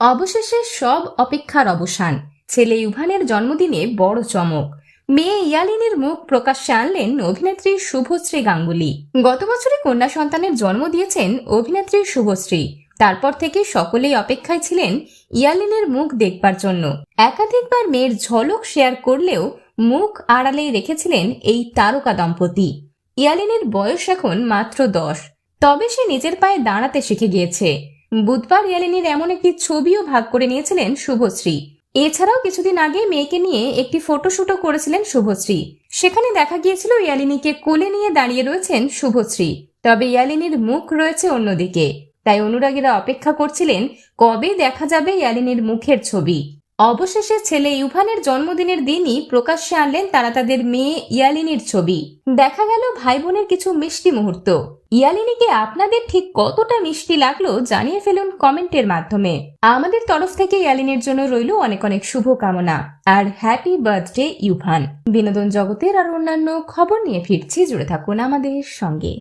অবশেষে সব অপেক্ষার অবসান। ছেলে ইউভানের জন্মদিনে বড় চমক। মেয়ে ইয়ালিনীর মুখ প্রকাশ্যে আনলেন অভিনেত্রী শুভশ্রী গাঙ্গুলি। গত বছরে কন্যা সন্তানের জন্ম দিয়েছেন অভিনেত্রী শুভশ্রী। তারপর থেকে সকলেই অপেক্ষায় ছিলেন ইয়ালিনের মুখ দেখবার জন্য। একাধিকবার মেয়ের ঝলক শেয়ার করলেও মুখ আড়ালেই রেখেছিলেন এই তারকা দম্পতি। ইয়ালিনের বয়স এখন মাত্র দশ। তবে সে নিজের পায়ে দাঁড়াতে শিখে গিয়েছে। বুধবার ইয়ালিনীর এমন একটি ছবিও ভাগ করে নিয়েছিলেন শুভশ্রী। এছাড়াও কিছুদিন আগে মেয়েকে নিয়ে একটি ফটোশুটও করেছিলেন শুভশ্রী। সেখানে দেখা গিয়েছিল ইয়ালিনীকে কোলে নিয়ে দাঁড়িয়ে রয়েছেন শুভশ্রী। তবে ইয়ালিনীর মুখ রয়েছে অন্যদিকে। তাই অনুরাগীরা অপেক্ষা করছিলেন, কবে দেখা যাবে ইয়ালিনীর মুখের ছবি? অবশেষে ছেলে ইউভানের জন্মদিনের দিনই প্রকাশ্যে আনলেন তারা তাদের মেয়ে ইয়ালিনীর ছবি। দেখা গেল ভাই বোনের কিছু মিষ্টি মুহূর্ত। ইয়ালিনীকে আপনাদের ঠিক কতটা মিষ্টি লাগল জানিয়ে ফেলুন কমেন্টের মাধ্যমে। আমাদের তরফ থেকে ইয়ালিনীর জন্য রইল অনেক অনেক শুভ কামনা আর হ্যাপি বার্থডে ইউভান বিনোদন জগতের আর অন্যান্য খবর নিয়ে ফিরছি। জুড়ে থাকুন আমাদের সঙ্গে।